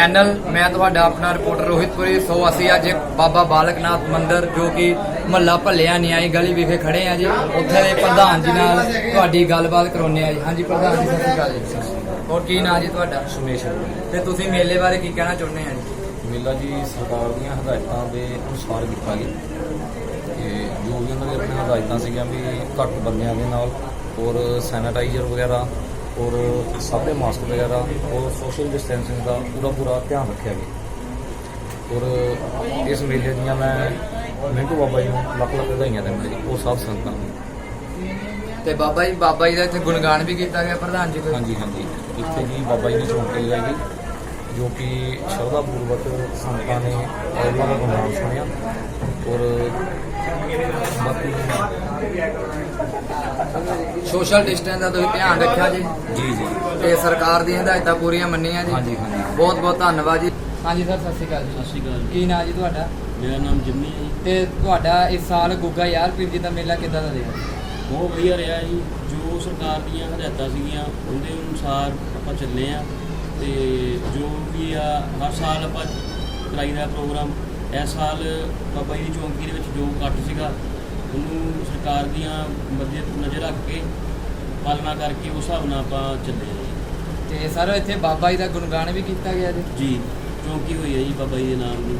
Channel ਮੈਂ ਤੁਹਾਡਾ ਆਪਣਾ ਰਿਪੋਰਟਰ ਰੋਹਿਤਪੁਰੀ। ਸੋ ਅਸੀਂ ਅੱਜ ਬਾਬਾ ਬਾਲਕਨਾਥ ਮੰਦਿਰ ਜੋ ਕਿ ਮਹੱਲਾ ਭੱਲਿਆ ਨਿਆਈ ਗਲੀ ਵਿਖੇ ਖੜੇ ਆ ਜੀ। ਉੱਥੇ ਦੇ ਪ੍ਰਧਾਨ ਜੀ ਨਾਲ ਤੁਹਾਡੀ ਗੱਲਬਾਤ ਕਰਾਉਂਦੇ ਆ ਜੀ। ਹਾਂਜੀ ਪ੍ਰਧਾਨ ਜੀ ਸਤਿ ਸ਼੍ਰੀ ਅਕਾਲ ਜੀ। ਹੋਰ ਕੀ ਨਾਂ ਜੀ ਤੁਹਾਡਾ? ਸੁਮੇਸ਼ ਤੇ ਤੁਸੀਂ ਮੇਲੇ ਬਾਰੇ ਕੀ ਕਹਿਣਾ ਚਾਹੁੰਦੇ ਆ ਜੀ? ਮੇਲਾ ਜੀ ਸਰਕਾਰ ਦੀਆਂ ਹਦਾਇਤਾਂ ਦੇ ਅਨੁਸਾਰ ਕੀਤਾ ਗਿਆ। ਤੇ ਜੋ ਵੀ ਉਹਨਾਂ ਦੇ ਆਪਣੀਆਂ ਹਦਾਇਤਾਂ ਸੀਗੀਆਂ ਵੀ ਘੱਟ ਬੰਦਿਆਂ ਦੇ ਨਾਲ ਔਰ ਸੈਨੀਟਾਈਜ਼ਰ ਵਗੈਰਾ ਔਰ ਸਭ ਦੇ ਮਾਸਕ ਵਗੈਰਾ ਔਰ ਸੋਸ਼ਲ ਡਿਸਟੈਂਸਿੰਗ ਦਾ ਪੂਰਾ ਪੂਰਾ ਧਿਆਨ ਰੱਖਿਆ ਗਿਆ। ਔਰ ਇਸ ਮੇਲੇ ਦੀਆਂ ਮੈਂ ਮਿੰਟੂ ਬਾਬਾ ਜੀ ਨੂੰ ਲੱਖ ਲੱਖ ਵਧਾਈਆਂ ਦਿੰਦਾ ਜੀ ਉਹ ਸਭ ਸੰਗਤਾਂ ਨੂੰ। ਤੇ ਬਾਬਾ ਜੀ ਬਾਬਾ ਜੀ ਦਾ ਇੱਥੇ ਗੁਣਗਾਨ ਵੀ ਕੀਤਾ ਗਿਆ ਪ੍ਰਧਾਨ ਜੀ ਕੋਲ? ਹਾਂਜੀ ਹਾਂਜੀ। ਇੱਥੇ ਜੀ ਬਾਬਾ ਜੀ ਦੀ ਚੌਂਕੀ ਲਗਾਈ ਗਈ ਜੋ ਕਿ ਸ਼ਰਧਾ ਪੂਰਵਕ ਸੰਗਤਾਂ ਨੇ ਉਹਨਾਂ ਦਾ ਗੁਣਗਾਨ ਸੁਣਿਆ। ਔਰ ਸੋਸ਼ਲ ਡਿਸਟੈਂਸ ਦਾ ਤੁਸੀਂ ਧਿਆਨ ਰੱਖਿਆ ਜੀ? ਜੀ ਜੀ। ਤੇ ਸਰਕਾਰ ਦੀਆਂ ਹਦਾਇਤਾਂ ਪੂਰੀਆਂ ਮੰਨੀਆਂ ਜੀ? ਹਾਂਜੀ ਹਾਂਜੀ। ਬਹੁਤ ਬਹੁਤ ਧੰਨਵਾਦ ਜੀ। ਹਾਂਜੀ ਸਰ ਸਤਿ ਸ਼੍ਰੀ ਅਕਾਲ ਜੀ। ਸਤਿ ਸ਼੍ਰੀ ਅਕਾਲ ਕੀ ਨਾਂ ਜੀ ਤੁਹਾਡਾ? ਮੇਰਾ ਨਾਮ ਜਿੰਮੀ ਹੈ ਜੀ। ਤੇ ਤੁਹਾਡਾ ਇਸ ਸਾਲ ਗੁੱਗਾ ਯਾਰ ਪੀਰ ਜੀ ਦਾ ਮੇਲਾ ਕਿੱਦਾਂ ਦਾ ਰਿਹਾ? ਬਹੁਤ ਵਧੀਆ ਰਿਹਾ ਜੀ। ਜੋ ਸਰਕਾਰ ਦੀਆਂ ਹਦਾਇਤਾਂ ਸੀਗੀਆਂ ਉਹਦੇ ਅਨੁਸਾਰ ਆਪਾਂ ਚੱਲੇ ਆ ਤੇ ਜੋ ਵੀ ਆ ਹਰ ਸਾਲ ਆਪਾਂ ਕਰਾਈਦਾ ਪ੍ਰੋਗਰਾਮ। ਇਸ ਸਾਲ ਬਾਬਾ ਜੀ ਦੀ ਚੌਂਕੀ ਦੇ ਵਿੱਚ ਜੋ ਘੱਟ ਸੀਗਾ ਉਹਨੂੰ ਸਰਕਾਰ ਦੀਆਂ ਮੱਦੇ ਨਜ਼ਰ ਰੱਖ ਕੇ ਪਾਲਣਾ ਕਰਕੇ ਉਸ ਹਿਸਾਬ ਨਾਲ ਆਪਾਂ ਚੱਲੇ ਜੀ। ਤੇ ਸਰ ਇੱਥੇ ਬਾਬਾ ਜੀ ਦਾ ਗੁਣਗਾਨ ਵੀ ਕੀਤਾ ਗਿਆ ਜੀ। ਜੀ ਚੌਂਕੀ ਹੋਈ ਹੈ ਜੀ ਬਾਬਾ ਜੀ ਦੇ ਨਾਮ ਦੀ।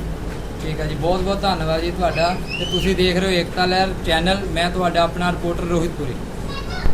ਠੀਕ ਹੈ ਜੀ ਬਹੁਤ ਬਹੁਤ ਧੰਨਵਾਦ ਜੀ ਤੁਹਾਡਾ। ਤੇ ਤੁਸੀਂ ਦੇਖ ਰਹੇ ਹੋ ਏਕਤਾ ਲਹਿਰ ਚੈਨਲ। ਮੈਂ ਤੁਹਾਡਾ ਆਪਣਾ ਰਿਪੋਰਟਰ ਰੋਹਿਤ ਪੁਰੀ।